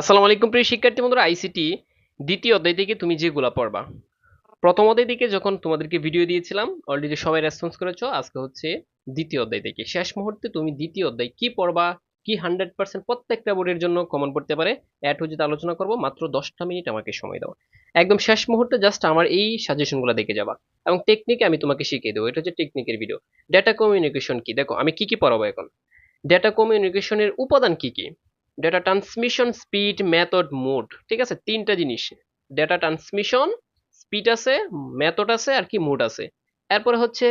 আসসালামু আলাইকুম প্রিয় শিক্ষার্থী বন্ধুরা, আইসিটি দ্বিতীয় অধ্যায় থেকে তুমি যেগুলো পড়বা। প্রথম অধ্যায় থেকে যখন তোমাদেরকে ভিডিও দিয়েছিলাম অলরেডি সবাই রেসপন্স করেছ, আজকে হচ্ছে দ্বিতীয় অধ্যায় থেকে। শেষ মুহূর্তে তুমি দ্বিতীয় অধ্যায় কি পড়বা, কি হান্ড্রেড পার্সেন্ট প্রত্যেকটা বোর্ডের জন্য কমন পড়তে পারে অ্যাট হচ্ছে আলোচনা করব, মাত্র দশটা মিনিট আমাকে সময় দাও। একদম শেষ মুহূর্তে জাস্ট আমার এই সাজেশনগুলো দেখে যাবা। এবং টেকনিকে আমি তোমাকে শিখিয়ে দেবো, এটা হচ্ছে টেকনিকের ভিডিও ডেটা কমিউনিকেশন কি? দেখো, আমি কি কি পড়াবো এখন? ডেটা কমিউনিকেশনের উপাদান কি কি? Data transmission speed method mode ঠিক আছে? তিনটা জিনিস। ডেটা ট্রান্সমিশন স্পিড আছে মেথড আছে, আর কি মোড আছে। এরপরে হচ্ছে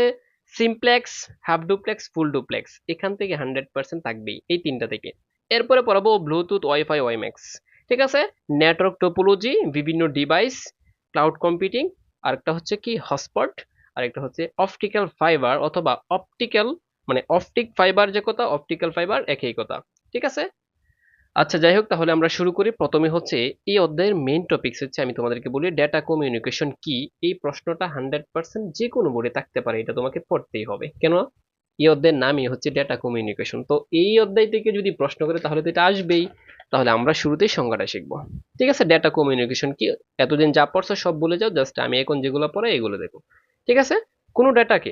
simplex half duplex full duplex এখান থেকে হান্ড্রেড পার্সেন্ট থাকবেই, এই তিনটা থেকে। এরপরে পড়াবো ব্লুটুথ ওয়াইফাই ওয়াইম্যাক্স ঠিক আছে? নেটওয়ার্ক টোপোলজি বিভিন্ন ডিভাইস ক্লাউড কম্পিউটিং আরেকটা হচ্ছে কি? হটস্পট আরেকটা হচ্ছে অপটিক্যাল ফাইবার অথবা অপটিক্যাল মানে অপটিক ফাইবার যে কথা অপটিক্যাল ফাইবার একই কথা। ঠিক আছে? আচ্ছা যাই হোক, তাহলে আমরা শুরু করি। প্রথমে হচ্ছে এই অধ্যায়ের মেইন টপিকস হচ্ছে আমি তোমাদেরকে বলি ডেটা কমিউনিকেশন কি? এই প্রশ্নটা হান্ড্রেড পার্সেন্ট যে কোনো বোর্ডে থাকতে পারে, এটা তোমাকে পড়তেই হবে। কেন? এই অধ্যায়ের নামই হচ্ছে ডেটা কমিউনিকেশন তো এই অধ্যায় থেকে যদি প্রশ্ন করে, তাহলে তো এটা আসবেই। তাহলে আমরা শুরুতেই সংজ্ঞাটা শিখব। ঠিক আছে? ডেটা কমিউনিকেশন কি? এতদিন যা পড়ছো, সব বলে যাও জাস্ট আমি এখন যেগুলো পড়ে, এগুলো দেখো ঠিক আছে? কোনো ডেটাকে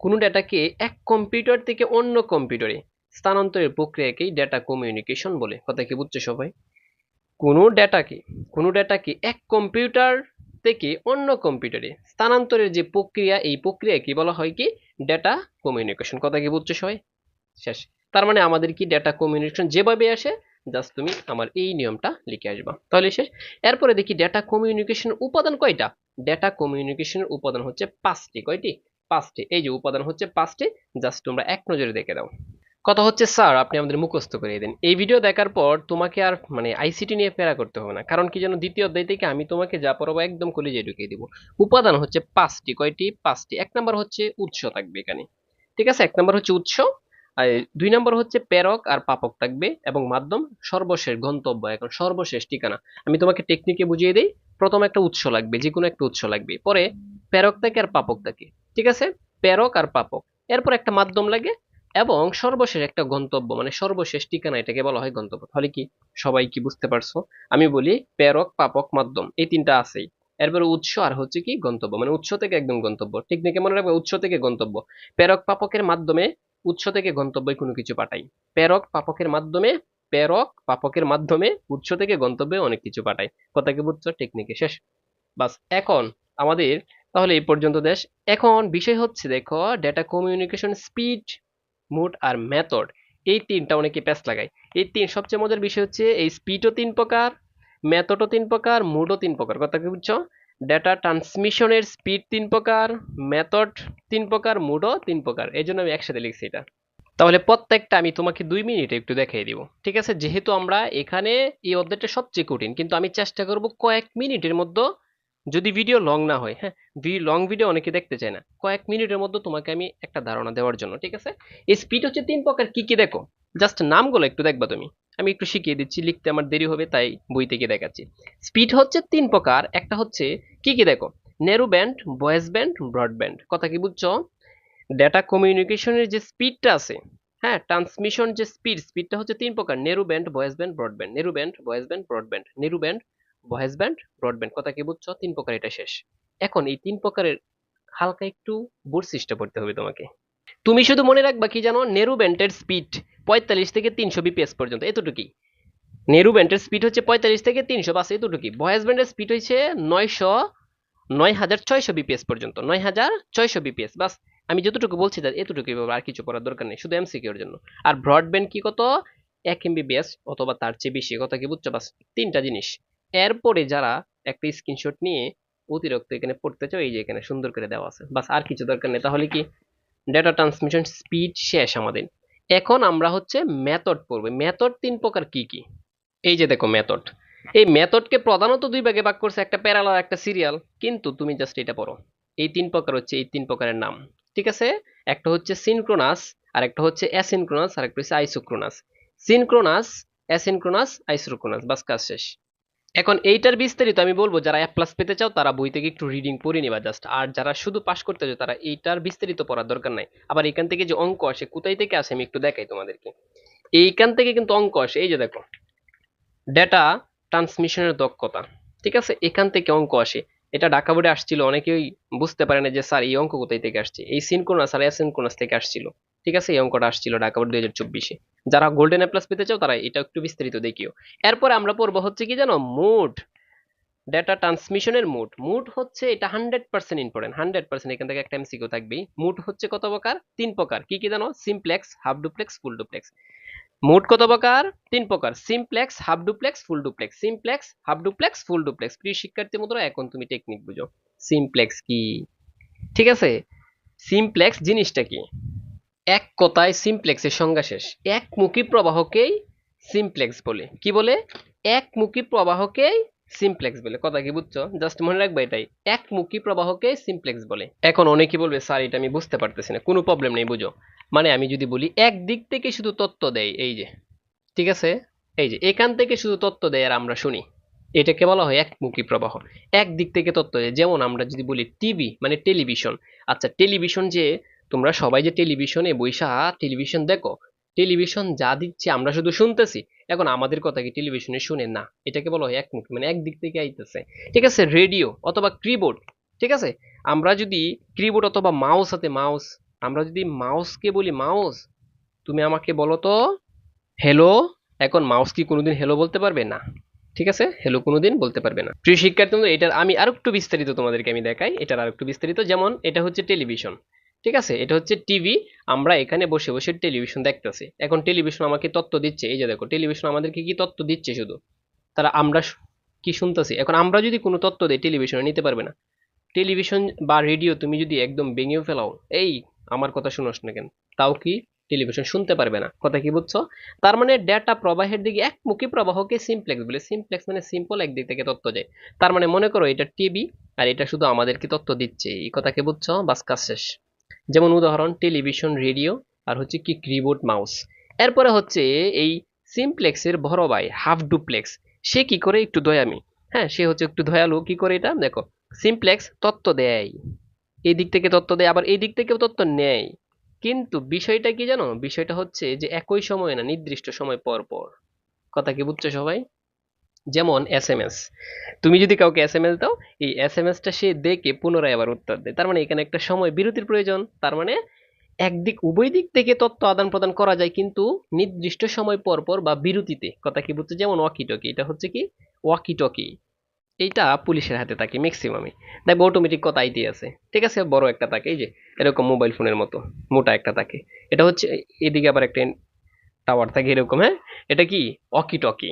কোনো ডেটাকে এক কম্পিউটার থেকে অন্য কম্পিউটারে স্থানান্তরের প্রক্রিয়াকেই ডেটা কমিউনিকেশন বলে। কথা কি বুঝছ সবাই? কোনো ডেটাকে কোনো ডেটাকে এক কম্পিউটার থেকে অন্য কম্পিউটারে স্থানান্তরের যে প্রক্রিয়া, এই প্রক্রিয়াকে বলা হয় কি? ডেটা কমিউনিকেশন কথা কি বুঝছ সবাই? শেষ। তার মানে আমাদের কি ডেটা কমিউনিকেশন যেভাবে আসে জাস্ট তুমি আমার এই নিয়মটা লিখে আসবা। তাহলে শেষ। এরপরে দেখি ডেটা কমিউনিকেশন উপাদান কয়টা? ডেটা কমিউনিকেশনের উপাদান হচ্ছে পাঁচটি। কয়টি? পাঁচটি। এই যে উপাদান হচ্ছে পাঁচটি জাস্ট তোমরা এক নজরে দেখে দাও কথা হচ্ছে, স্যার, আপনি আমাদের মুখস্থ করিয়ে দেন। এই ভিডিও দেখার পর তোমাকে আর মানে আইসিটি নিয়ে প্যারা করতে হবে না। কারণ কি যেন দ্বিতীয় অধ্যায় থেকে আমি তোমাকে যা পড়াবো একদম কলেজে ঢুকিয়ে দিব। উপাদান হচ্ছে পাঁচটি। কয়টি? পাঁচটি। এক নম্বর হচ্ছে উৎস থাকবে এখানে। ঠিক আছে? এক নাম্বার হচ্ছে উৎস, আর দুই নম্বর হচ্ছে প্রেরক আর পাপক থাকবে এবং মাধ্যম সর্বশেষ, গন্তব্য এখন সর্বশেষ ঠিকানা। আমি তোমাকে টেকনিকে বুঝিয়ে দিই। প্রথম একটা উৎস লাগবে, যে কোনো একটা উৎস লাগবে। পরে প্রেরক থাকে আর পাপক থাকে। ঠিক আছে? প্রেরক আর পাপক। এরপর একটা মাধ্যম লাগে এবং সর্বশেষ একটা গন্তব্য মানে সর্বশেষ ঠিকানা এটাকে বলা হয় গন্তব্য। তাহলে কি? সবাই কি বুঝতে পারছ? আমি বলি প্রেরক পাপক, মাধ্যম, এই তিনটা আছেই। এরপরে উৎস আর হচ্ছে কি? গন্তব্য। মানে উৎস থেকে একদম গন্তব্য। টেকনিকে মনে রাখবে? উৎস থেকে গন্তব্য। প্রেরক পাপকের মাধ্যমে উৎস থেকে গন্তব্যে কোনো কিছু পাঠাই। প্রেরক পাপকের মাধ্যমে প্রেরক পাপকের মাধ্যমে উৎস থেকে গন্তব্যে অনেক কিছু পাঠাই। কথা কি বুঝছ? টেকনিকে শেষ। বাস, এখন আমাদের, তাহলে এই পর্যন্ত দেশ। এখন বিষয় হচ্ছে, দেখো ডেটা কমিউনিকেশন স্পিড মুড আর মেথড এই তিনটা অনেকে প্যাচ লাগায়। এই তিন, সবচেয়ে মজার বিষয় হচ্ছে এই স্পিডও তিন প্রকার মেথডও তিন প্রকার মুডও তিন প্রকার। কথা কি বুঝছ? ডেটা ট্রান্সমিশনের স্পিড তিন প্রকার মেথড তিন প্রকার মুডও তিন প্রকার। এই জন্য আমি একসাথে লিখছি এটা। তাহলে প্রত্যেকটা আমি তোমাকে দুই মিনিটে একটু দেখিয়ে দিব। ঠিক আছে? যেহেতু আমরা এখানে এই অধ্যায়টা সবচেয়ে কঠিন, কিন্তু আমি চেষ্টা করব কয়েক মিনিটের মধ্যে যদি ভিডিও লং না হয় হ্যাঁ? লং ভিডিও অনেকে দেখতে চায় না। কয়েক মিনিটের মধ্যে তোমাকে আমি একটা ধারণা দেওয়ার জন্য, ঠিক আছে? এই স্পিড হচ্ছে তিন প্রকার। কি কি দেখো? জাস্ট নামগুলো একটু দেখবা তুমি। আমি একটু শিখিয়ে দিচ্ছি, লিখতে আমার দেরি হবে, তাই বই থেকে দেখাচ্ছি। স্পিড হচ্ছে তিন প্রকার। একটা হচ্ছে, কি কি দেখো? Narrow band voice band broadband কথা কি বুঝছ? ডেটা কমিউনিকেশনের যে স্পিডটা আছে হ্যাঁ? ট্রান্সমিশন যে স্পিড স্পিডটা হচ্ছে তিন প্রকার। Narrow band voice band broadband narrow band voice band broadband narrow band voice band broadband কথা কি বুঝছ? তিন প্রকার এটা শেষ। এখন এই তিন প্রকারের হালকা একটু বৈশিষ্ট্য পড়তে হবে তোমাকে। তুমি শুধু মনে রাখবা কি জানো, নেরু ব্যান্ডের স্পিড পঁয়তাল্লিশ থেকে তিনশো বিপিএস পর্যন্ত, এতটুকুই। নেরু ব্যান্ডের স্পিড হচ্ছে পঁয়তাল্লিশ থেকে তিনশো, বাস এতটুকুই। ভয়েস ব্যান্ডের স্পিড হচ্ছে নয়শো নয় হাজার ছয়শো বিপিএস পর্যন্ত নয় হাজার ছয়শো বিপিএস। বাস, আমি যতটুকু বলছি তার এতটুকুই আর কিছু করার দরকার নেই, শুধু এমসিকিউর জন্য। আর ব্রডব্যান্ড কি কত? এক এমবিবিএস অথবা তার চেয়ে বেশি, কথা কি বুঝছ? বাস, তিনটা জিনিস। এরপরে যারা একটা স্ক্রিনশট নিয়ে অতিরিক্ত এখানে পড়তে চাও এই যে এখানে সুন্দর করে দেওয়া আছে। বাস আর কিছু দরকার নেই, তাহলে কি ডেটা ট্রান্সমিশন স্পিড শেষ আমাদের। এখন আমরা হচ্ছে মেথড পড়ব। মেথড তিন প্রকার কি কি? এই যে দেখো মেথড এই মেথডকে প্রধানত দুই ভাগে ভাগ করছে, একটা প্যারাল আর একটা সিরিয়াল কিন্তু তুমি জাস্ট এটা পড়ো। এই তিন প্রকার হচ্ছে, এই তিন প্রকারের নাম। ঠিক আছে? একটা হচ্ছে সিনক্রোনাস আর একটা হচ্ছে অ্যাসিনক্রোনাস আর একটা হচ্ছে আইসোক্রোনাস সিনক্রোনাস অ্যাসিনক্রোনাস আইসোক্রোনাস বাস কাজ শেষ। এখন এইটার বিস্তারিত আমি বলব, যারা এ প্লাস পেতে চাও তারা বই থেকে একটু রিডিং পড়ে নিবা জাস্ট আর যারা শুধু পাস করতে চাও তারা এইটার বিস্তারিত পড়ার দরকার নাই। আবার এখান থেকে যে অঙ্ক আসে, কোথায় থেকে আসে আমি একটু দেখাই তোমাদেরকে। এইখান থেকে কিন্তু অঙ্ক আসে, এই যে দেখো। ডেটা ট্রান্সমিশনের দক্ষতা, ঠিক আছে? এখান থেকে অঙ্ক আসে। এটা ঢাকা বোর্ডে আসছিল, অনেকেই বুঝতে পারে না যে, স্যার, এই অঙ্ক কোথায় থেকে আসছে? এই সিনক্রোনাস আর অ্যাসিনক্রোনাস থেকে আসছিল। ঠিক আছে, এই অঙ্কটা আসছিল ঢাকা বোর্ড দুই হাজার চব্বিশে। যারা গোল্ডেন এ প্লাস পেতে চাও, তারা এটা একটু বিস্তারিত দেখিও। এরপরে আমরা পড়ব হচ্ছে কি জানো মুড ডেটা ট্রান্সমিশনের মুড মুড হচ্ছে এটা hundred percent important hundred percent এখান থেকে একটা এমসিকিউ থাকবেই। মুড হচ্ছে কত প্রকার? তিন প্রকার। কি কি জানো? Simplex half duplex full duplex মোট কত প্রকার? তিন প্রকার। Simplex half duplex full duplex simplex half duplex full duplex প্রিয় শিক্ষার্থী মতো এখন তুমি টেকনিক বুঝো। সিমপ্লেক্স কি? ঠিক আছে? সিমপ্লেক্স জিনিসটা কি? এক কথায় সিমপ্লেক্সের সংজ্ঞা শেষ। একমুখী প্রবাহকেই সিমপ্লেক্স বলে। কি বলে? একমুখী প্রবাহকেই সিমপ্লেক্স বলে। কথা কি বুঝছ? জাস্ট মনে রাখবে এটাই। একমুখী প্রবাহকে সিমপ্লেক্স বলে। এখন অনেকেই বলবে, স্যার, এটা আমি বুঝতে পারতেছি না। কোনো প্রবলেম নেই, বুঝো। মানে আমি যদি বলি, এক দিক থেকে শুধু তত্ত্ব দেয়। এই যে, ঠিক আছে? এই যে, এখান থেকে শুধু তত্ত্ব দেয় আর আমরা শুনি। এটাকে বলা হয় একমুখী প্রবাহ। এক দিক থেকে তত্ত্ব দেয়। যেমন আমরা যদি বলি টিভি মানে টেলিভিশন। আচ্ছা টেলিভিশন যে তোমরা সবাই যে টেলিভিশনে বৈশা টেলিভিশন দেখো। টেলিভিশন যা দিচ্ছে আমরা শুধু শুনতেছি। এখন আমাদের কথা কি টেলিভিশনে শুনে না? এটাকে বলা হয় একমুখী মানে একদিক থেকে আইতেছে। ঠিক আছে? রেডিও অথবা কিবোর্ড ঠিক আছে? আমরা যদি কিবোর্ড অথবা মাউস হাতে মাউস আমরা যদি মাউসকে বলি মাউস তুমি আমাকে বলো তো হ্যালো এখন মাউস কি কোনোদিন হ্যালো বলতে পারবে না? ঠিক আছে? হ্যালো কোনোদিন বলতে পারবে না। প্রিয় শিক্ষার্থী আমি আরও একটু বিস্তারিত তোমাদেরকে আমি দেখাই। এটার আরও একটু বিস্তারিত, যেমন এটা হচ্ছে টেলিভিশন ঠিক আছে? এটা হচ্ছে টিভি আমরা এখানে বসে বসে টেলিভিশন দেখতেছি। এখন টেলিভিশন আমাকে তত্ত্ব দিচ্ছে, এই যে দেখো টেলিভিশন আমাদেরকে কি তত্ত্ব দিচ্ছে শুধু? তারা আমরা কি শুনতেছি? এখন আমরা যদি কোনো তত্ত্ব দিই টেলিভিশনে নিতে পারবে না। টেলিভিশন বা রেডিও তুমি যদি একদম ভেঙেও ফেলাও, এই, আমার কথা শুনোস না কেন? তাও কি টেলিভিশন শুনতে পারবে না? কথা কি বুঝছ? তার মানে ডেটা প্রবাহের দিকে একমুখী প্রবাহকে সিমপ্লেক্স বলে। সিমপ্লেক্স মানে সিম্পল একদিক থেকে তত্ত্ব যায় তার মানে মনে করো এটা টিভি আর এটা শুধু আমাদেরকে তত্ত্ব দিচ্ছে। এই কথা কি বুঝছ? বাস কাজ শেষ। যেমন উদাহরণ, টেলিভিশন, রেডিও আর হচ্ছে কি কিবোর্ড মাউস এরপরে হচ্ছে এই সিমপ্লেক্সের বড় ভাই হাফ ডুপ্লেক্স সে কি করে একটু দয়ামি? হ্যাঁ সে হচ্ছে একটু দয়ালু। কি করে এটা? দেখো, সিমপ্লেক্স তত্ত্ব দেয়। এই দিক থেকে তত্ত্ব দেয়, আবার এই দিক থেকেও তত্ত্ব নেয়। কিন্তু বিষয়টা কি জানো? বিষয়টা হচ্ছে যে একই সময় না, নির্দিষ্ট সময় পর পর। কথা কি বুঝছ সবাই? যেমন এস এম এস। তুমি যদি কাউকে এস এম এস দাও, এই এস এম এসটা সে দেখে পুনরায় আবার উত্তর দেয়। তার মানে এখানে একটা সময় বিরতির প্রয়োজন। তার মানে একদিক উভয় দিক থেকে তথ্য আদান প্রদান করা যায়, কিন্তু নির্দিষ্ট সময় পর পর বা বিরতিতে, কথা কি বুঝছ? যেমন ওয়াকি টকি এটা হচ্ছে কি? ওয়াকি টকি এইটা পুলিশের হাতে থাকে ম্যাক্সিমামে দেখব অটোমেটিক কথা আইতে আছে। ঠিক আছে, বড় একটা থাকে, এই যে, এরকম মোবাইল ফোনের মতো, মোটা একটা থাকে। এটা হচ্ছে, এদিকে আবার একটা টাওয়ার থাকে এরকম হ্যাঁ? এটা কি? অকি টকি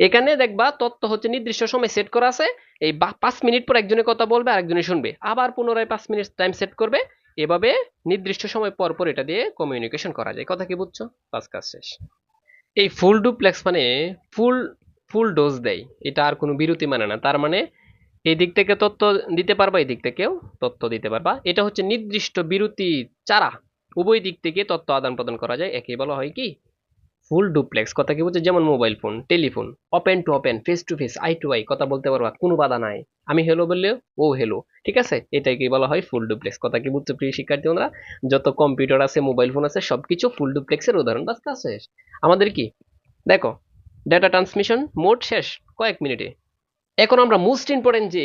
এখানে দেখবা তত্ত্ব হচ্ছে নির্দিষ্ট সময় সেট করা আছে। এই পাঁচ মিনিট পর একজনের কথা বলবে আর একজনে শুনবে। আবার পুনরায় পাঁচ মিনিট টাইম সেট করবে। এভাবে নির্দিষ্ট সময় পর পর এটা দিয়ে কমিউনিকেশন করা যায়। কথা কি বুঝছ? পাঁচ কাজ শেষ। এই ফুল ডুপ্লেক্স মানে ফুল ফুল ডোজ দেয়। এটা আর কোনো বিরতি মানে না। তার মানে এই দিক থেকে তথ্য দিতে পারবা, এই দিক থেকেও তথ্য দিতে পারবা। এটা হচ্ছে নির্দিষ্ট বিরতি চারা উভয় দিক থেকে তথ্য আদান প্রদান করা যায়। একে বলা হয় কি? Full duplex. কথা কি বলছে? যেমন mobile phone, telephone open to open face to face, eye to eye, কথা বলতে পারবা, কোনো বাধা নাই। আমি হেলো বললে, ও হেলো ঠিক আছে? এটাকে বলা হয়? Full duplex. কথা কি বুঝছ প্রিয় শিক্ষার্থী বন্ধুরা? যত কম্পিউটার আছে মোবাইল ফোন আছে, সবকিছু ফুল ডুপ্লেক্সের উদাহরণ, বাস কাজ শেষ আমাদের কি? দেখো ডেটা ট্রান্সমিশন মোট শেষ, কয়েক মিনিটে। এখন আমরা মোস্ট ইম্পর্টেন্ট যে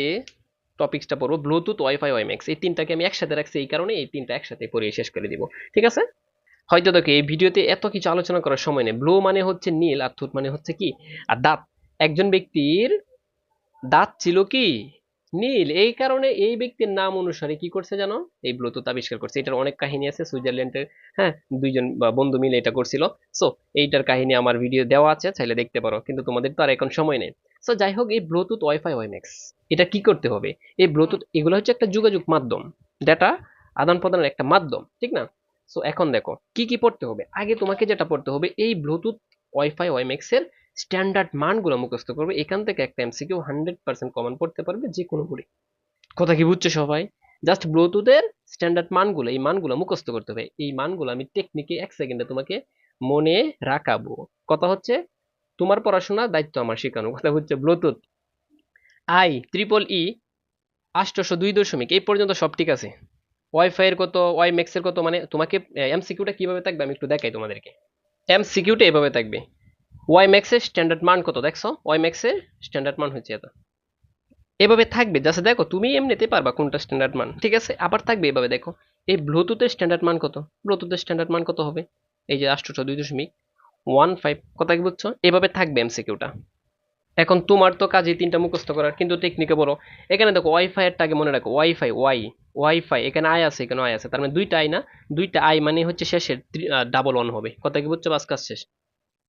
টপিক্সটা পড়ব ব্লুটুথ ওয়াইফাই ওয়াইম্যাক্স এই তিনটাকে আমি একসাথে রাখছি, এই কারণে এই তিনটা একসাথে পড়িয়ে শেষ করে দিব, ঠিক আছে? হয়তো দেখো, এই ভিডিওতে এত কিছু আলোচনা করার সময় নেই। ব্লু মানে হচ্ছে নীল আর থুত মানে হচ্ছে কি? আর দাঁত। একজন ব্যক্তির দাঁত ছিল কি? নীল। এই কারণে এই ব্যক্তির নাম অনুসারে কি করছে জানো? এই ব্লুটুথ আবিষ্কার করছে। এটার অনেক কাহিনী আছে, সুইজারল্যান্ডের হ্যাঁ দুইজন বন্ধু মিলে এটা করছিল। সো এইটার কাহিনী আমার ভিডিও দেওয়া আছে, চাইলে দেখতে পারো। কিন্তু তোমাদের তো আর এখন সময় নেই। সো যাই হোক, এই ব্লুটুথ ওয়াইফাই, ওয়াইম্যাক্স, এটা কি করতে হবে? এই ব্লুটুথ, এগুলো হচ্ছে একটা যোগাযোগ মাধ্যম। ডেটা আদান প্রদানের একটা মাধ্যম, ঠিক না? সো এখন দেখো, কি কি পড়তে হবে? আগে তোমাকে যেটা পড়তে হবে, এই ব্লুটুথ ওয়াইফাই ওয়াইম্যাক্স এর স্ট্যান্ডার্ড মানগুলো মুখস্থ করবে। এখান থেকে একটা এমসিকিউ হান্ড্রেড পার্সেন্ট কমন পড়তে পারবে যে কোনো বই কথা কি বুঝছ সবাই? জাস্ট ব্লুটুথের স্ট্যান্ডার্ড মানগুলো, এই মানগুলো মুখস্থ করতে হবে। এই মানগুলো আমি টেকনিকে এক সেকেন্ডে তোমাকে মনে রাখাবো। কথা হচ্ছে, তোমার পড়াশোনার দায়িত্ব আমার শেখানো। কথা হচ্ছে ব্লুটুথ আই ট্রিপল ই আষ্টশো দুই দশমিক, এই পর্যন্ত সব ঠিক আছে। ওয়াইফাই এর কত ওয়াই ম্যাক্স এর কত মানে তোমাকে এমসিকিউটা কীভাবে থাকবে আমি একটু দেখাই তোমাদেরকে। এমসিকিউটা এভাবে থাকবে। ওয়াই ম্যাক্সের স্ট্যান্ডার্ড মান কত দেখছ? ওয়াই ম্যাক্সের স্ট্যান্ডার্ড মান হচ্ছে এত। এভাবে থাকবে জাস্ট দেখো, তুমি এমনিতে পারবা কোনটা স্ট্যান্ডার্ড মান, ঠিক আছে? আবার থাকবে এভাবে, দেখো। এই ব্লুটুথের স্ট্যান্ডার্ড মান কত? ব্লুটুথের স্ট্যান্ডার্ড মান কত হবে? এই যে, আষ্টশো দুই দশমিক ওয়ান ফাইভ কথা কি বুঝছ? এভাবে থাকবে এমসিকিউটা এখন তোমার তো কাজে তিনটা মুখস্থ করার, কিন্তু টেকনিকে বলো। এখানে দেখো ওয়াইফাই আগে মনে রাখো ওয়াইফাই ওয়াই ওয়াইফাই এখানে আয় আছে, এখানে আয় আছে, তার মানে দুইটা আই না, দুইটা আই মানে হচ্ছে শেষের ডাবল ওয়ান হবে। কথা কি বুঝছ? বাস কাজ শেষ।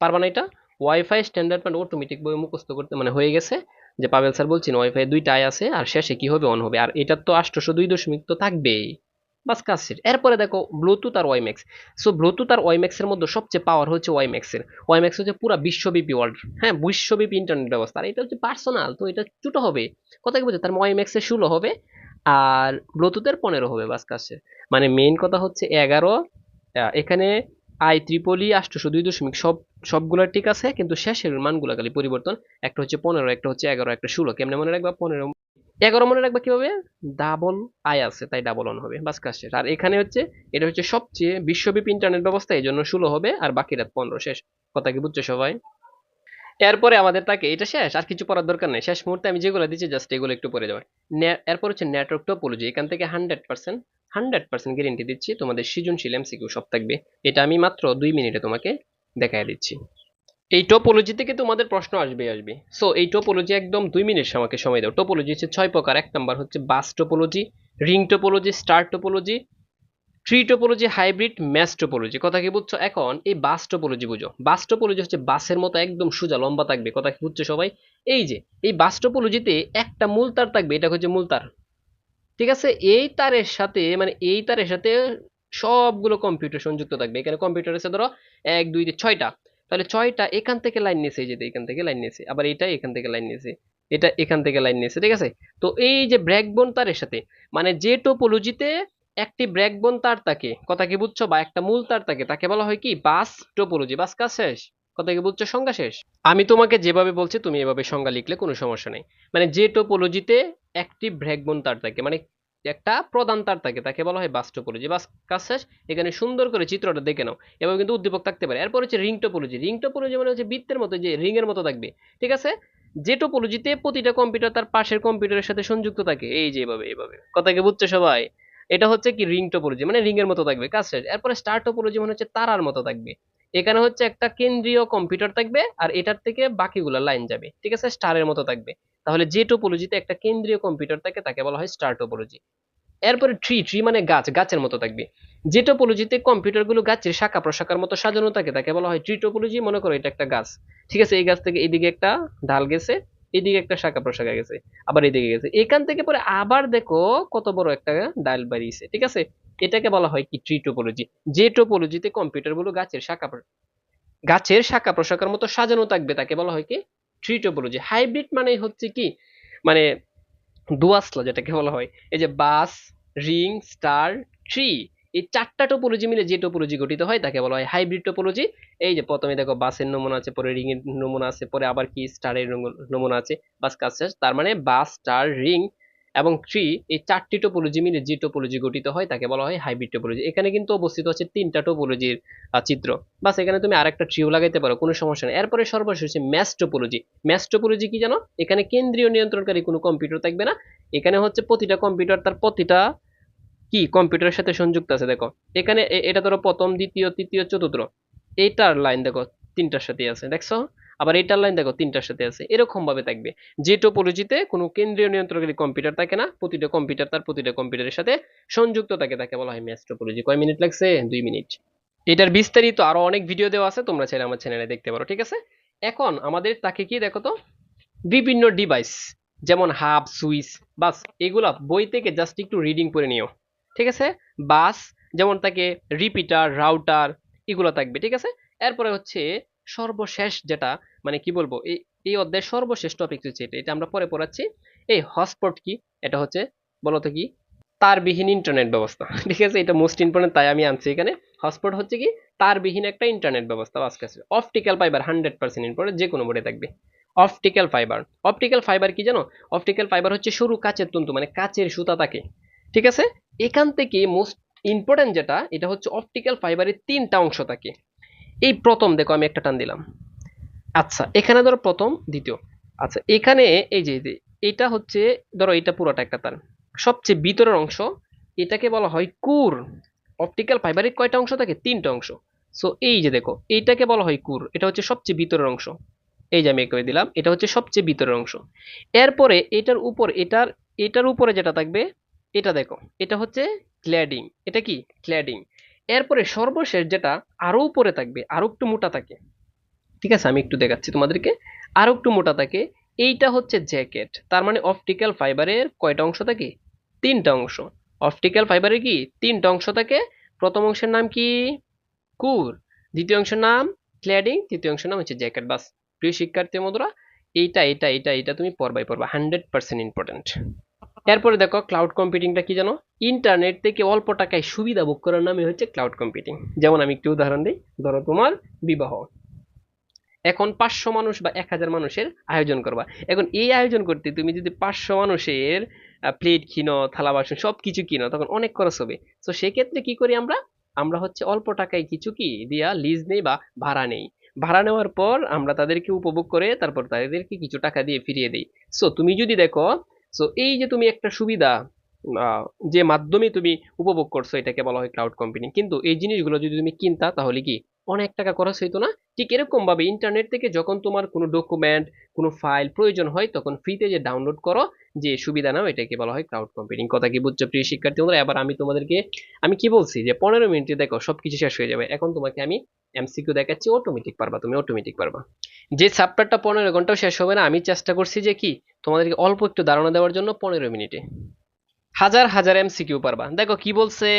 পারবা না এটা? ওয়াইফাই স্ট্যান্ডার্ড মানে অটোমেটিক ভাবে মুখস্থ করতে মানে হয়ে গেছে, যে পাবেল স্যার বলছেন ওয়াইফাই দুইটা আই আছে, আর শেষে কি হবে? অন হবে। আর এটার তো আষ্টশো দুই দশমিক তো থাকবেই। বাস কাজ শেষ। এরপরে দেখো ব্লুটুথ আর ওয়াইম্যাক্স সো ব্লুটুথ আর ওয়াইম্যাক্স এর মধ্যে সবচেয়ে পাওয়ার হচ্ছে ওয়াইম্যাক্স এর। ওয়াইম্যাক্স হচ্ছে পুরো বিশ্বব্যাপী ওয়ার্ল্ড হ্যাঁ বিশ্বব্যাপী ইন্টারনেট ব্যবস্থা। আর এটা হচ্ছে পার্সোনাল তো এটা ছোটো হবে। কথা কি বলছে তার ওয়াইম্যাক্স এর ষোলো হবে আর ব্লুটুথের পনেরো হবে বাস কাজ শেষ। মানে মেইন কথা হচ্ছে এগারো এখানে আই ত্রিপলি আষ্টশো দুই দশমিক সব, সবগুলো ঠিক আছে, কিন্তু শেষের মানগুলো খালি পরিবর্তন। একটা হচ্ছে পনেরো, একটা হচ্ছে এগারো, একটা ষোলো। কেমনে মনে রাখবা? পনেরো এগারো মনে রাখবা কীভাবে? ডাবল আই আছে, তাই ডাবল অন হবে, বাস কাজ শেষ। আর এখানে হচ্ছে, এটা হচ্ছে সবচেয়ে বিশ্বব্যাপী ইন্টারনেট ব্যবস্থা এই জন্য ষোলো হবে, আর বাকি রাত পনেরো, শেষ। কথা কি বুঝছ সবাই? এরপরে আমাদের তাকে, এটা শেষ? আর কিছু পড়ার দরকার নেই। শেষ মুহূর্তে আমি যেগুলো দিচ্ছি জাস্ট এগুলো একটু পরে যাবে এরপর হচ্ছে নেটওয়ার্ক টপোলজি এখান থেকে hundred percent hundred percent guarantee দিচ্ছি তোমাদের সৃজনশীল এমসিকিউ সব থাকবে। এটা আমি মাত্র দুই মিনিটে তোমাকে দেখাই দিচ্ছি। এই টোপোলজি থেকে তোমাদের প্রশ্ন আসবে আসবে। সো এই টোপোলজি একদম দুই মিনিট আমাকে সময় দাও। টোপোলজি হচ্ছে ছয় প্রকার। এক নাম্বার হচ্ছে bus topology ring topology star topology tree topology hybrid mesh topology কথা কি বুঝছ? এখন এই বাস টোপোলজি বুঝো। বাস টোপোলজি হচ্ছে বাসের মতো একদম সোজা, লম্বা থাকবে। কথা কি বুঝছ সবাই? এই যে, এই বাস টোপোলজিতে একটা মূল তার থাকবে। এটা হচ্ছে মূল তার ঠিক আছে? এই তারের সাথে মানে এই তারের সাথে সবগুলো কম্পিউটার সংযুক্ত থাকবে। এখানে কম্পিউটার আছে ধরো, এক, দুই ছয়টা। তাহলে ছয়টা এখান থেকে লাইন নিয়েছে, এই যে এখান থেকে লাইন নিয়েছে, আবার এটা এখান থেকে লাইন নিয়েছে, এটা এখান থেকে লাইন নিয়েছে, ঠিক আছে? তো এই যে ব্র্যাকবোন তারের সাথে মানে যে টোপোলজিতে একটি ব্র্যাকবোন তার থাকে, কথা কি বুঝছ? বা একটা মূল তার থাকে, তাকে বলা হয় কি? বাস টোপোলজি বাস কাজ শেষ, কথা কি বুঝছ? সংজ্ঞা শেষ। আমি তোমাকে যেভাবে বলছি, তুমি এভাবে সংজ্ঞা লিখলে কোনো সমস্যা নেই। মানে যে টোপোলজিতে একটি ব্র্যাকবোন তার থাকে মানে একটা প্রধান তার থাকে, তাকে বলা হয় বাস টোপোলজি বাস, কাজ শেষ, এখানে সুন্দর করে চিত্রটা দেখে নাও, এবং কিন্তু উদ্দীপক থাকতে পারে। এরপর হচ্ছে রিং টোপোলজি রিং টোপোলজি মানে হচ্ছে বৃত্তের মতো, যে রিং এর মতো থাকবে, ঠিক আছে? যে টোপোলজিতে প্রতিটা কম্পিউটার তার পাশের কম্পিউটারের সাথে সংযুক্ত থাকে, এই যে এভাবে এভাবে, কথা কি বুঝছ সবাই? এটা হচ্ছে কি রিং টোপোলজি মানে রিং এর মতো থাকবে, কাজ শেষ। এরপরে স্টার টোপোলজি মানে হচ্ছে তারার মতো থাকবে। এখানে হচ্ছে একটা কেন্দ্রীয় কম্পিউটার থাকবে, আর এটার থেকে বাকিগুলো লাইন যাবে, ঠিক আছে? স্টারের মতো থাকবে। তাহলে যে টোপোলজিতে একটা কেন্দ্রীয় কম্পিউটার থাকে, তাকে বলা হয় স্টার টোপোলজি এরপরে ট্রি ট্রি মানে গাছ, গাছের মতো থাকবে। যে টোপোলজিতে কম্পিউটারগুলো গাছের শাখা প্রশাখার মতো সাজানো থাকে, তাকে বলা হয় ট্রি টোপোলজি মনে করো এটা একটা গাছ। ঠিক আছে, এই গাছ থেকে এইদিকে একটা ঢাল গেছে, এদিকে একটা শাখা প্রশাখা গেছে, আবার এদিকে গেছে। এখান থেকে পরে আবার দেখো কত বড় একটা ডাল বাড়িয়েছে, ঠিক আছে? এটাকে বলা হয় কি ট্রি টোপোলজি যে টোপোলজিতে কম্পিউটারগুলো গাছের শাখা গাছের শাখা প্রশাখার মতো সাজানো থাকবে, তাকে বলা হয় কি ট্রি টোপোলজি হাইব্রিড মানে হচ্ছে কি? মানে দুয়াসলা যেটাকে বলা হয়। এই যে বাস, রিং, স্টার, ট্রি এই চারটা টোপোলজি মিলে যে টোপোলজি গঠিত হয় তাকে বলা হয় হাইব্রিড টোপোলজি এই যে প্রথমে দেখো বাসের নমুনা আছে, পরে রিং এর নমুনা আছে, পরে আবার কি স্টারের নমুনা আছে, বাস কাজ শেষ। তার মানে বাস, স্টার, রিং এবং ট্রি এই চারটি টোপোলজি মিলে যে টোপোলজি গঠিত হয় তাকে বলা হয় হাইব্রিড টোপোলজি এখানে কিন্তু অবস্থিত হচ্ছে তিনটা টোপোলজির চিত্র। বাস, এখানে তুমি আরেকটা ট্রিও লাগাইতে পারো, কোনো সমস্যা নেই। এরপরে সর্বশেষ হচ্ছে ম্যাচ টোপোলজি ম্যাচ টোপোলজি কি জানো? এখানে কেন্দ্রীয় নিয়ন্ত্রণকারী কোনো কম্পিউটার থাকবে না। এখানে হচ্ছে প্রতিটা কম্পিউটার তার প্রতিটা কি? কম্পিউটারের সাথে সংযুক্ত আছে, দেখো। এখানে এটা ধরো প্রথম, দ্বিতীয়, তৃতীয়, চতুর্থ। এইটার লাইন দেখো, তিনটার সাথে আছে, দেখছ? আবার এইটার লাইন দেখো তিনটার সাথে আছে এরকম ভাবে থাকবে। যে টোপোলজিতে কোনো কেন্দ্রীয় নিয়ন্ত্রণকারী কম্পিউটার থাকে না, প্রতিটা কম্পিউটার তার প্রতিটা কম্পিউটারের সাথে সংযুক্ত থাকে তাকে বলা হয় ম্যাচ টোপোলজি কয় মিনিট লাগছে? দুই মিনিট এটার বিস্তারিত আরও অনেক ভিডিও দেওয়া আছে, তোমরা চাইলে আমার চ্যানেলে দেখতে পারো, ঠিক আছে? এখন আমাদের তাকে কি দেখো তো? বিভিন্ন ডিভাইস যেমন হাব সুইচ বাস এগুলা বই থেকে জাস্ট একটু রিডিং করে নিও, ঠিক আছে? বাস যেমন তাকে রিপিটার রাউটার এগুলো থাকবে, ঠিক আছে? এরপরে হচ্ছে সর্বশেষ যেটা মানে কি বলব, এই এই অধ্যায়ের সর্বশেষ টপিক হচ্ছে এটা এটা আমরা পরে পড়াচ্ছি। এই হটস্পট কি? এটা হচ্ছে, বলতো কি? তারবিহীন ইন্টারনেট ব্যবস্থা। ঠিক আছে, এটা মোস্ট ইম্পর্টেন্ট তাই আমি আনছি এখানে। হটস্পট হচ্ছে কি? তারবিহীন একটা ইন্টারনেট ব্যবস্থা, আজকে আছে। Optical fibre hundred percent important যে কোনো বোর্ডে থাকবে। অপটিক্যাল ফাইবার অপটিক্যাল ফাইবার কি জানো? অপটিক্যাল ফাইবার হচ্ছে সরু কাচের তন্তু মানে কাচের সুতা থাকে ঠিক আছে? এখান থেকে মোস্ট ইম্পর্টেন্ট যেটা, এটা হচ্ছে অপটিক্যাল ফাইবারের তিনটা অংশ থাকে এই প্রথম, দেখো আমি একটা টান দিলাম। আচ্ছা এখানে ধরো প্রথম, দ্বিতীয়। আচ্ছা এখানে এই যে এটা হচ্ছে, ধরো এটা পুরোটা একটা তার সবচেয়ে ভিতরের অংশ, এটাকে বলা হয় কুর। অপটিক্যাল ফাইবারের কয়টা অংশ থাকে? তিনটা অংশ। সো এই যে দেখো, এইটাকে বলা হয় কুর। এটা হচ্ছে সবচেয়ে ভিতরের অংশ। এই যে আমি করে দিলাম, এটা হচ্ছে সবচেয়ে ভিতরের অংশ। এরপরে এটার উপর, এটার এটার উপরে যেটা থাকবে, এটা দেখো, এটা হচ্ছে ক্ল্যাডিং। এটা কি? ক্ল্যাডিং। এরপরে সর্বশেষ যেটা আরও উপরে থাকবে আরও একটু মোটা থাকে। ঠিক আছে, আমি একটু দেখাচ্ছি তোমাদেরকে। আরও একটু মোটা থাকে, এইটা হচ্ছে জ্যাকেট। তার মানে অপটিক্যাল ফাইবারের কয়টা অংশ থাকে? তিনটা অংশ। অপটিক্যাল ফাইবারের কি? তিনটা অংশ থাকে। প্রথম অংশের নাম কি? কুর দ্বিতীয় অংশের নাম ক্ল্যাডিং তৃতীয় অংশের নাম হচ্ছে জ্যাকেট। বাস, প্রিয় শিক্ষার্থী বন্ধুরা, এইটা এটা এটা এটা তুমি পড়বাই পড়বা। Hundred percent important. এরপরে দেখো ক্লাউড কম্পিউটিংটা কি জানো? ইন্টারনেট থেকে অল্প টাকায় সুবিধা ভোগ করার নামে হচ্ছে ক্লাউড কম্পিউটিং যেমন আমি একটু উদাহরণ দিই, ধরো তোমার বিবাহ। এখন পাঁচশো মানুষ বা এক হাজার মানুষের আয়োজন করবা। এখন এই আয়োজন করতে তুমি যদি পাঁচশো মানুষের প্লেট কিনো, থালা, বাসন সব কিছু কিনো, তখন অনেক খরচ হবে। তো সেক্ষেত্রে কি করি আমরা? আমরা হচ্ছে অল্প টাকায় কিছু কি দিয়া লিজ নেই বা ভাড়া নেই। ভাড়া নেওয়ার পর আমরা তাদেরকে উপভোগ করে তারপর তাদেরকে কিছু টাকা দিয়ে ফিরিয়ে দিই। সো তুমি যদি দেখো সো এই যে তুমি একটা সুবিধা যে মাধ্যমে তুমি উপভোগ করছ, এটাকে বলা হয় ক্লাউড কম্পিউটিং কিন্তু এই জিনিসগুলো যদি তুমি কিনতা, তাহলে কি অনেক টাকা খরচ হইতো না? ঠিক এরকম ভাবে ইন্টারনেট থেকে যখন তোমার কোনো ডকুমেন্ট কোনো ফাইল প্রয়োজন হয়, তখন ফ্রিতে যে ডাউনলোড করো, যে সুবিধা নাও, এটাকে বলা হয় ক্লাউড কম্পিউটিং কথা কি বুঝছ, প্রিয় শিক্ষার্থী বন্ধুরা? এবার আমি তোমাদেরকে, আমি কি বলছি যে পনেরো মিনিটে দেখো, সবকিছু শেষ হয়ে যাবে। এখন তোমাকে আমি এমসিকিউ দেখাচ্ছি অটোমেটিক পারবা, তুমি অটোমেটিক পারবা। যে চ্যাপ্টারটা পনেরো ঘন্টাও শেষ হবে না, আমি চেষ্টা করছি যে কি তোমাদেরকে অল্প একটু ধারণা দেওয়ার জন্য পনেরো মিনিটে। হাজার হাজার এমসিকিউ পারবা। দেখো কি বলছে?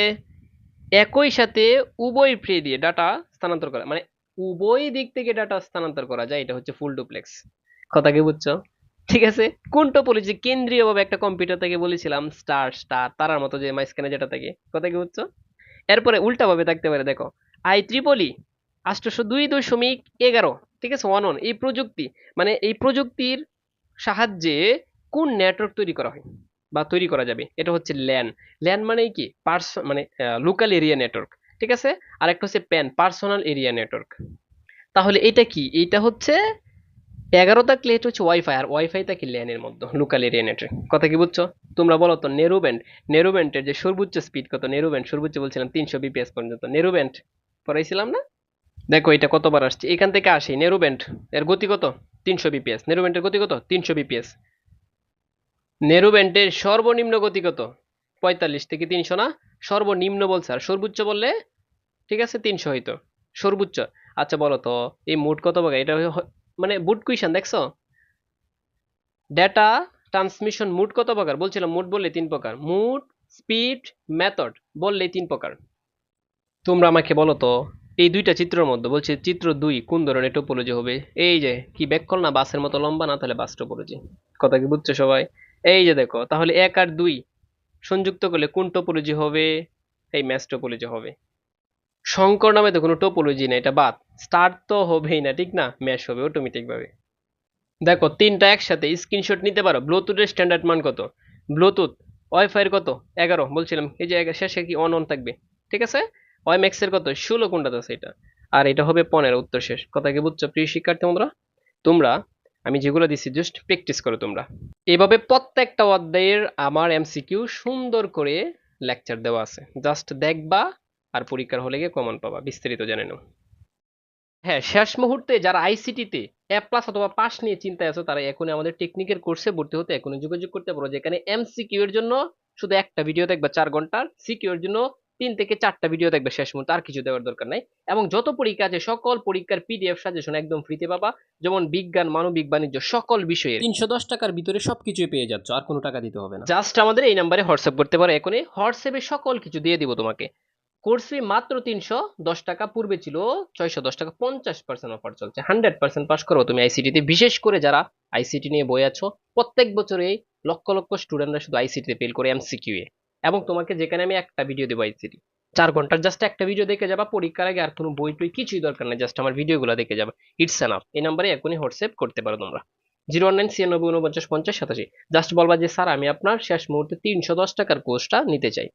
একই সাথে উভয় ফ্রি দিয়ে ডাটা স্থানান্তর করা মানে উভয় দিক থেকে ডাটা স্থানান্তর করা যায়, এটা হচ্ছে ফুল ডুপ্লেক্স কথা কি বুঝছ? ঠিক আছে? কোন টপোলজি কেন্দ্রীয়ভাবে একটা কম্পিউটার থেকে বলেছিলাম? স্টার স্টার তারার মতো যে মাঝখানে যেটা থাকে। কথা কি বুঝছ? এরপরে উল্টাভাবে থাকতে পারে, দেখো। আই ত্রিপলি আষ্টশো দুই দশমিক এগারো, ঠিক আছে? ওয়ান ওয়ান এই প্রযুক্তি মানে এই প্রযুক্তির সাহায্যে কোন নেটওয়ার্ক তৈরি করা হয় বা তৈরি করা যাবে? এটা হচ্ছে ল্যান ল্যান মানে কি? পার্স মানে লোকাল এরিয়া নেটওয়ার্ক ঠিক আছে? আর একটা হচ্ছে প্যান পার্সোনাল এরিয়া নেটওয়ার্ক তাহলে এটা কি? এটা হচ্ছে এগারোটা ক্লেট হচ্ছে ওয়াইফাই আর ওয়াইফাই থাকে ল্যানের মধ্যে লোকাল এরিয়া নেটওয়ার্ক কথা কি বুঝছ? তোমরা বলো তো নেরু ব্যান্ড নেরু ব্যান্ডের যে সর্বোচ্চ স্পিড কত? নেরু ব্যান্ড সর্বোচ্চ বলছিলাম তিনশো বিপিএস পর্যন্ত। নেরু ব্যান্ড পড়াইছিলাম না? দেখো এটা কতবার আসছে? এখান থেকে আসি। নেরু ব্যান্ড এর গতি কত? তিনশো বিপিএস নেরু ব্যান্ডের গতি কত? তিনশো বিপিএস নেরু ব্যান্ডের সর্বনিম্ন গতি কত? পঁয়তাল্লিশ থেকে তিনশো না? সর্বনিম্ন বলছে আর সর্বোচ্চ বললে ঠিক আছে তিনশো হইতো। সর্বোচ্চ। আচ্ছা বলো তো, এই মুড কত পাকা এটা মানে বুট কুইশন দেখছ? ডেটা ট্রান্সমিশন মুড কত প্রকার? বলছিলাম মুড বললে তিন প্রকার। মুড স্পিড মেথড বললে তিন প্রকার। তোমরা আমাকে বলো তো এই দুইটা চিত্রের মধ্যে বলছে, চিত্র দুই, কোন ধরনের টোপোলজি হবে? এই যে, কি ব্যাককল না বাসের মতো লম্বা? না, তাহলে বাস টোপোলজি কথা কি বুঝছ সবাই? এই যে দেখো, তাহলে এক আর দুই সংযুক্ত করলে কোন টোপোলজি হবে? এই ম্যাচ টোপোলজি হবে। শঙ্কর নামে তো কোনো টোপোলজি না এটা বাদ। স্টার্ট তো হবেই না, ঠিক না? ম্যাশ হবে অটোমেটিক ভাবে। দেখো, তিনটা একসাথে স্ক্রিনশট নিতে পারো। ব্লুটুথের স্ট্যান্ডার্ড মান কত? ব্লুটুথ ওয়াইফাইয়ের কত? এগারো। বলছিলাম, এই যে শেষে কি অন অন থাকবে? ঠিক আছে? ওয়াই ম্যাক্সের কত? ষোলো কোনটাতে আছে এটা? আর এটা হবে পনেরো, উত্তর শেষ। কথা কি বুঝছ, প্রিয় শিক্ষার্থী বন্ধুরা? তোমরা, আমি যেগুলো দিচ্ছি জাস্ট প্র্যাকটিস করো তোমরা। এভাবে প্রত্যেকটা অধ্যায়ের আমার এমসিকিউ সুন্দর করে লেকচার দেওয়া আছে। জাস্ট দেখবা আর পরীক্ষার হলে গিয়ে কমন পাবা। বিস্তারিত জেনে নাও। হ্যাঁ শেষ মুহূর্তে যারা আইসিটিতে এ প্লাস অথবা পাস নিয়ে চিন্তায় আছো, তারা এখনই আমাদের টেকনিকের কোর্সে ভর্তি হতে এখনই যোগাযোগ করতে পারো। যেখানে এমসিকিউ এর জন্য শুধু একটা ভিডিও দেখবা, চার ঘণ্টার। সিকিউ এর জন্য তিন থেকে চারটা ভিডিও দেখবে শেষ মুহূর্তে আর কিছু দেওয়ার দরকার নাই। এবং যত পরীক্ষা আছে সকল পরীক্ষার পিডিএফ সাজেশন একদম ফ্রিতে পাবা। যেমন বিজ্ঞান মানবিক বাণিজ্য সকল বিষয়ে। তিনশো দশ টাকার ভিতরে সবকিছুই পেয়ে যাচ্ছ আর কোনো টাকা দিতে হবে না। জাস্ট আমাদের এই নাম্বারে হোয়াটসঅ্যাপ করতে পারো এখনই। হোয়াটসঅ্যাপে সকল কিছু দিয়ে দিব তোমাকে। কোর্স ফি মাত্র তিনশো দশ টাকা পূর্বে ছিল ছয়শো দশ টাকা পঞ্চাশ পার্সেন্ট অফার চলছে। হান্ড্রেড পার্সেন্ট পাস করো তুমি আইসিটিতে বিশেষ করে যারা আইসিটি নিয়ে বই আছো প্রত্যেক বছরে লক্ষ লক্ষ স্টুডেন্টরা শুধু আইসিটিতে ফেল করে এমসিকিউ এ। এবং তোমাকে যেখানে আমি একটা ভিডিও দেবো আইসিটি চার ঘণ্টার জাস্ট একটা ভিডিও দেখে যাবা, পরীক্ষার আগে আর কোনো বই টই কিছুই দরকার নেই জাস্ট আমার ভিডিওগুলো দেখে যাবা। ইটস এনাফ এই নাম্বারে এখনই হোয়াটসঅ্যাপ করতে পারো তোমরা। জিরো ওয়ান নাইন ছিয়ানব্বই উনপঞ্চাশ পঞ্চাশ সাতাশি জাস্ট বলবা যে, স্যার, আমি আপনার শেষ মুহূর্তে তিনশো দশ টাকার কোর্সটা নিতে চাই।